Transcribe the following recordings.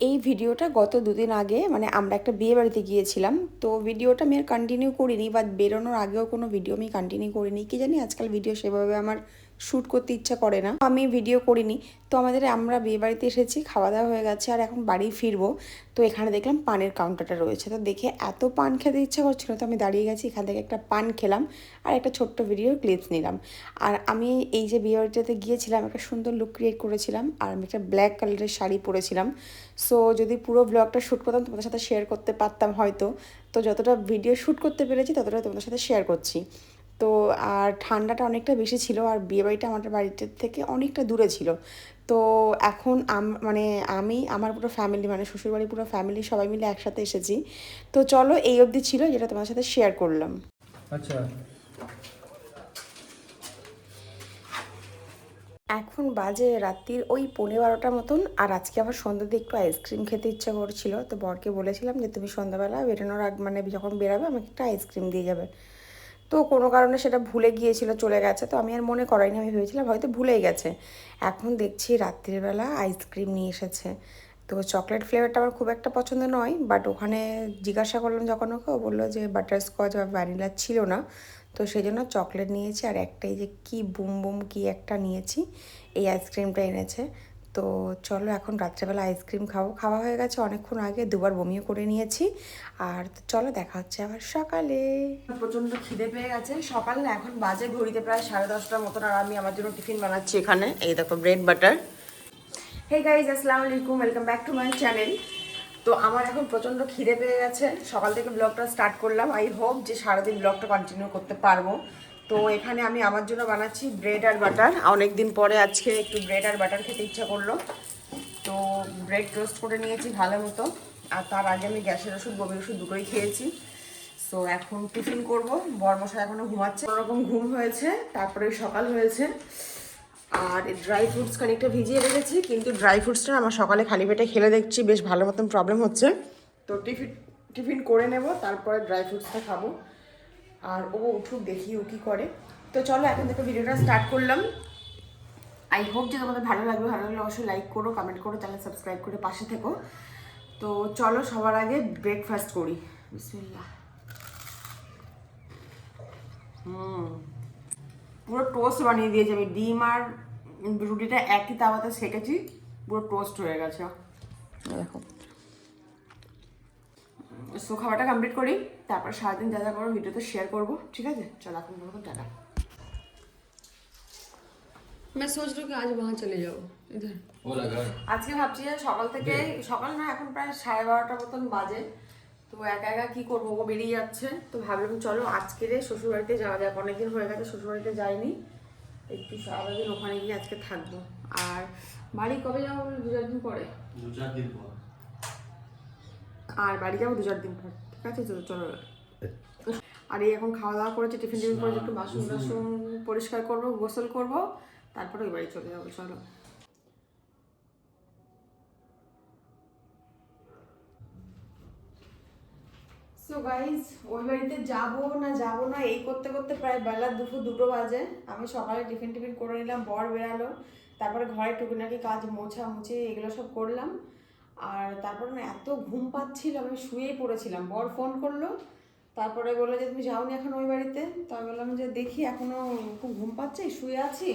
এই ভিডিওটা গত দুদিন আগে মানে আমরা একটা বিয়ে বাড়িতে গিয়েছিলাম, তো ভিডিওটা আমি আর কন্টিনিউ করিনি বা বেরোনোর আগেও কোনো ভিডিও আমি কন্টিনিউ করিনি। কি জানি আজকাল ভিডিও সেভাবে আমার শ্যুট করতে ইচ্ছা করে না। আমি ভিডিও করিনি। তো আমাদের, আমরা বিয়ে বাড়িতে এসেছি, খাওয়া দাওয়া হয়ে গেছে, আর এখন বাড়ি ফিরবো। তো এখানে দেখলাম পানের কাউন্টারটা রয়েছে। তো দেখে এত পান খেতে ইচ্ছা করছিল, তো আমি দাঁড়িয়ে গেছি, এখান থেকে একটা পান খেলাম, আর একটা ছোট্ট ভিডিও ক্লিপস নিলাম। আর আমি এই যে বিয়ে বাড়িটাতে গিয়েছিলাম, একটা সুন্দর লুক ক্রিয়েট করেছিলাম, আর আমি একটা ব্ল্যাক কালারের শাড়ি পরেছিলাম। সো যদি পুরো ব্লগটা শ্যুট করতাম, তোমাদের সাথে শেয়ার করতে পারতাম হয়তো। তো যতটা ভিডিও শ্যুট করতে পেরেছি, ততটা তোমাদের সাথে শেয়ার করছি। তো আর ঠান্ডাটা অনেকটা বেশি ছিল আর বিয়েবাড়িটা আমাদের বাড়িটার থেকে অনেকটা দূরে ছিল। তো এখন আম মানে আমি আমার পুরো ফ্যামিলি মানে শ্বশুরবাড়ি পুরো ফ্যামিলি সবাই মিলে একসাথে এসেছি। তো চলো এই অবধি ছিল যেটা তোমার সাথে শেয়ার করলাম। আচ্ছা। এখন বাজে রাত্রির ওই পনেরো বারোটার মতন আর আজকে আবার সন্ধ্যার দিয়ে একটু আইসক্রিম খেতে ইচ্ছা করছিল। তো বরকে বলেছিলাম যে তুমি সন্ধ্যাবেলা বেরোনোর আগ মানে যখন বেরাবে আমাকে একটা আইসক্রিম দিয়ে যাবে। তো কোনো কারণে সেটা ভুলে গিয়েছিল, চলে গেছে। তো আমি আর মনে করাইনি, আমি ভেবেছিলাম হয়তো ভুলেই গেছে। এখন দেখছি রাত্রিবেলা আইসক্রিম নিয়ে এসেছে। তো চকলেট ফ্লেভারটা আমার খুব একটা পছন্দ নয়, বাট ওখানে জিজ্ঞাসা করলাম যখন ওকে, ও বলল যে বাটার স্কচ বা ভ্যানিলা ছিল না। তো সেই জন্য চকলেট নিয়েছি, আর একটাই যে কি বুম বুম কি একটা নিয়েছি, এই আইসক্রিমটা এনেছে। তো চলো এখন রাত্রেবেলা আইসক্রিম খাব। খাওয়া হয়ে গেছে অনেকক্ষণ আগে, দুবার বমিও করে নিয়েছি। আর চলো দেখা হচ্ছে আবার সকালে। প্রচণ্ড খিদে পেয়ে গেছে। সকাল না, এখন বাজে, ঘড়িতে প্রায় সাড়ে দশটার মতন আর আমি আমার জন্য টিফিন বানাচ্ছি এখানে। এই দেখো ব্রেড বাটার হে গাইজ আসসালামু আলাইকুম। Welcome back to my channel তো আমার এখন প্রচণ্ড খিদে পেয়ে গেছে। সকাল থেকে ব্লগটা স্টার্ট করলাম। আই হোপ যে সারাদিন ব্লগটা কন্টিনিউ করতে পারব। তো এখানে আমি আমার জন্য বানাচ্ছি ব্রেড আর বাটার। অনেক দিন পরে আজকে একটু ব্রেড আর বাটার খেতে ইচ্ছা করল। তো ব্রেড টোস্ট করে নিয়েছি ভালো মতো। আর তার আগে আমি গ্যাসের ওষুধ বমির ওষুধ দুটোই খেয়েছি। সো এখন টিফিন করব। বরমশা এখনও ঘুমাচ্ছে। ওরকম ঘুম হয়েছে, তারপরে সকাল হয়েছে। আর ড্রাই ফ্রুটস খানিকটা ভিজিয়ে রেখেছি, কিন্তু ড্রাই ফ্রুটসটা আমার সকালে খালি পেটে খেলে দেখছি বেশ ভালো মতন প্রবলেম হচ্ছে। তো টিফিন টিফিন করে নেব, তারপরে ড্রাই ফ্রুটসটা খাব। আর ও উঠুক, দেখি ও কী করে। তো চলো, এখন থেকে ভিডিওটা স্টার্ট করলাম। আই হোপ যে তোমাদের ভালো লাগবে ভালো লাগলে অবশ্যই লাইক করো কমেন্ট করো চ্যানেল সাবস্ক্রাইব করে পাশে থেকো। তো চলো, সবার আগে ব্রেকফাস্ট করি। বিসমিল্লাহ। হুম। পুরো টোস্ট বানিয়ে দিয়েছি আমি। ডিম আর রুটিটা একই তাওয়াতে সেকেছি। পুরো টোস্ট হয়ে গেছে। দেখো। সো খাবারটা কমপ্লিট করি তারপর সারাদিন যা যা করো ভিডিওতে শেয়ার করবো ঠিক আছে চলো এখন বলবো টাটা मैं सोच रही हूँ कि आज वहाँ चले जाओ इधर ওরা ঘর আজকে ভাবছি যে সকাল থেকে সকাল না এখন প্রায় সাড়ে বারোটার মতন বাজে তো একা একা কি করবো ও বেরিয়ে যাচ্ছে তো ভাবলাম চলো আজকে রে শ্বশুরবাড়িতে যাওয়া যাক অনেকদিন হয়ে গেছে শ্বশুরবাড়িতে যাইনি একটু সারাদিন ওখানে গিয়ে আজকে থাকবো আর বাড়ি কবে যাবো বলে দু চার দিন পরে দু চার দিন পর আর বাড়ি যাব দু চার দিন পর ঠিক আছে? চলো। চলো আর এই এখন খাওয়া দাওয়া করেছি টিফিন টিফিন করেছি একটু বাসন টাসন পরিষ্কার করব গোসল করব তারপরে ওই বাড়ি চলে যাব চলো। সো গাইজ ওই বাড়িতে যাব না যাব না এই করতে করতে প্রায় বেলা দুপুর দুটো বাজে। আমি সকালে টিফিন টিফিন করে নিলাম বর বেরালো তারপরে ঘরে টুকিনাকি কাজ মোছা মুছি এগুলো সব করলাম। আর তারপরে না এত ঘুম পাচ্ছিল, আমি শুয়েই পড়েছিলাম। বর ফোন করল, তারপরে বলল যে, তুমি যাওনি এখন ওই বাড়িতে? তো আমি বললাম যে, দেখি এখনও খুব ঘুম পাচ্ছে, শুয়ে আছি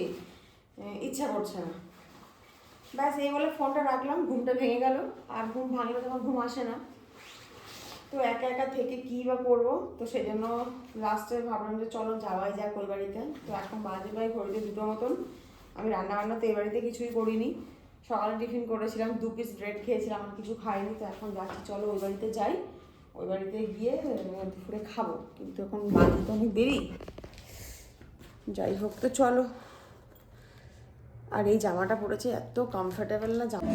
ইচ্ছা করছে না। ব্যাস, এই বলে ফোনটা রাখলাম, ঘুমটা ভেঙে গেল, আর ঘুম ভাঙলে তখন ঘুম আসে না। তো একা একা থেকে কী বা করব? তো সেই জন্য লাস্টে ভাবলাম যে, চলো, যাওয়াই যাক ওই বাড়িতে। তো এখন বাজে প্রায় ঘড়িতে দুটো মতন। আমি রান্না বান্না তো এই বাড়িতে কিছুই করিনি। সকালে টিফিন করেছিলাম, দু পিস ব্রেড খেয়েছিলাম আমি কিছু খাইনি, তো এখন যাচ্ছি, চলো ওই বাড়িতে যাই। ওই বাড়িতে গিয়ে দুপুরে খাব, কিন্তু এখন বাড়ি তো অনেক দেরি। যাই হোক, তো চলো। আর এই জামাটা পরেছে, এত কমফর্টেবল না জামা।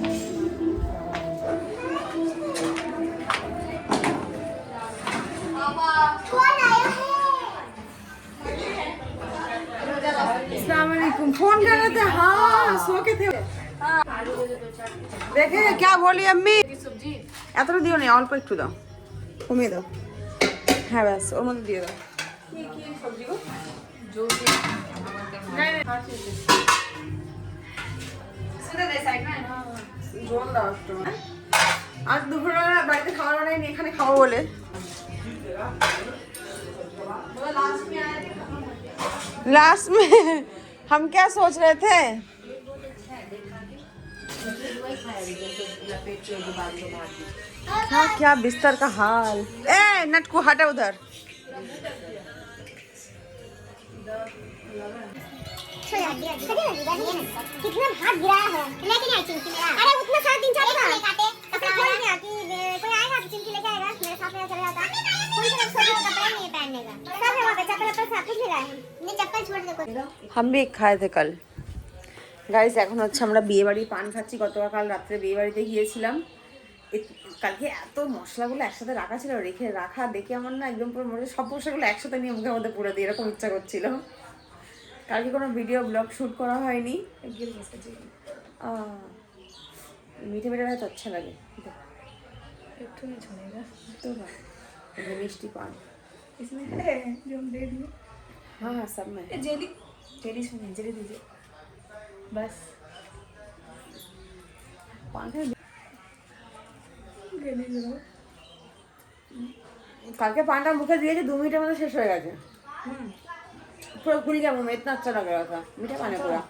আসসালামু ফোন করতে হ্যাঁ শোকে থেকে দেখে क्या बोली अम्मी এতটা দিও না অল্প একটু দাও কমিয়ে দাও হ্যাঁ ব্যাস ওর মধ্যে দিয়ে দাও কি কি সবজি গো ঝোল দাও একটু হ্যাঁ? বানাইনি এখানে খাবো বলে लास्ट में हम क्या सोच रहे थे क्या क्या बिस्तर का हाल? ए, नटकू, हटा उधर। कितना भात गिराया है लेके नहीं आई चिमकी मेरा अरे उतना साढ़े तीन चार है है हम भी खाए थे कल। গাইজ এখন হচ্ছে আমরা বিয়েবাড়ি পান খাচ্ছি। গতকাল রাত্রে বিয়েবাড়িতে গিয়েছিলাম। কালকে এত মশলাগুলো একসাথে রাখা ছিল রেখে রাখা দেখে আমার না একদম পুরো মনে সব মশলাগুলো একসাথে নিয়ে আমাকে আমাদের পুরো দিয়ে এরকম ইচ্ছা করছিল। কালকে কোনো ভিডিও ব্লগ শ্যুট করা হয়নি। মিঠে মিঠে ভাই আচ্ছা লাগে। একটু মিষ্টি পান। হ্যাঁ, হ্যাঁ সব মানে জেলি। জেলি শুনে জেলি দিদি। বাস। কালকে পানটা মুখে দিয়েছে দু মিনিটের মধ্যে শেষ হয়ে গেছে। পুরো খুলি যাব মেতনা লাগে কথা। মিঠে পানে পুরা।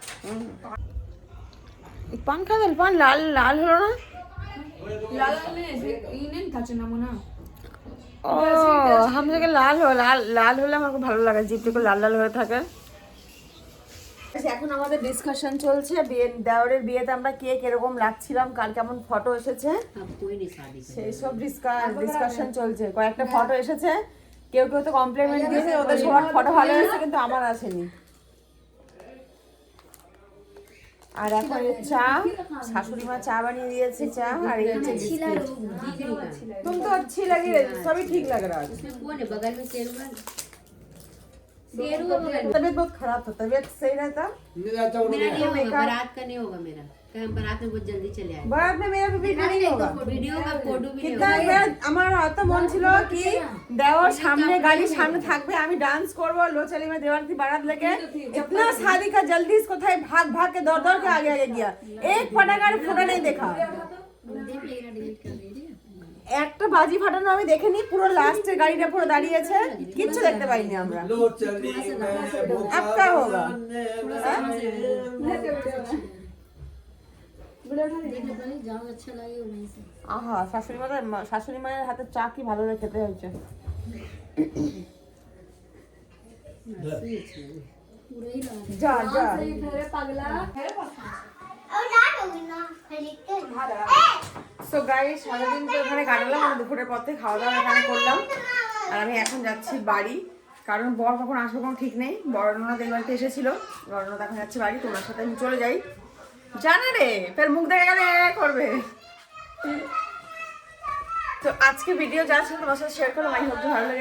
পান খাদাল পান লাল লাল হলো না? লাল মনে ও হামজাকে লাল হলো লাল লাল হলে আমার খুব ভালো লাগে জিপটি লাল লাল হয়ে থাকে। আচ্ছা, এখন আমাদের ডিসকাশন চলছে। বিয়ে দেওয়ারের বিয়েতে আমরা কে কীরকম লাগছিলাম কার কেমন ফটো এসেছে? সেই সব ডিসকাশন চলছে। কয়েকটা ফটো এসেছে। কেউ কেউ তো কমপ্লিমেন্ট দিয়েছে ওদের সবার ফটো ভালো হয়েছে কিন্তু আমার আসেনি। আর এখন চা। শাশুড়ি মা চা বানিয়ে দিয়েছে চা আর এই হচ্ছে তুমি তো ঠিক লাগে সবই ঠিক লাগে রাজ तबियत बहुत खराब था तबियत सही रहता। मेरा तो तो नहीं होगा बारात का नहीं होगा मेरा। बारात में बहुत जल्दी चले आए। बारात में मेरा भी तो नहीं होगा। ভিডিও का ফটো भी कितना একবার আমার অত মন ছিল কি দেওর সামনে গাড়ি সামনে থাকবে আমি ডান্স করব লো চলে मैं देवर की बारात लेके। इतना शादी का जल्दी इसको था भाग भाग के दौड़ दौड़ के आगे आगे गया। एक फटाका फ़ोटो नहीं देखा। একটা বাজি ফাটানো আমি দেখিনি, পুরো লাস্টের গাড়িটা পুরো দাঁড়িয়েছে, কিচ্ছু দেখতে পাইনি আমরা। একটা হোক আহা, শাশুড়ি মায়ের শাশুড়ি মায়ের হাতে চা কি ভালো খেতে হয়েছে? যা যা। পাগলা সো গাই সারাদিন তো ওখানে কাটালাম আমি দুপুরের পর থেকে খাওয়া দাওয়া এখানে করলাম। আর আমি এখন যাচ্ছি বাড়ি, কারণ বর কখন আসব কোনো ঠিক নেই। বরণনাথ এই বাড়িতে এসেছিল বরণনাথ এখন যাচ্ছি বাড়ি, তোমার সাথে আমি চলে যাই। জানে রে, ফের মুখ দেখে গেলে করবে। তো আজকে ভিডিও যা ছিল তোমার সাথে শেয়ার করলাম আই হোপ ভালো লাগে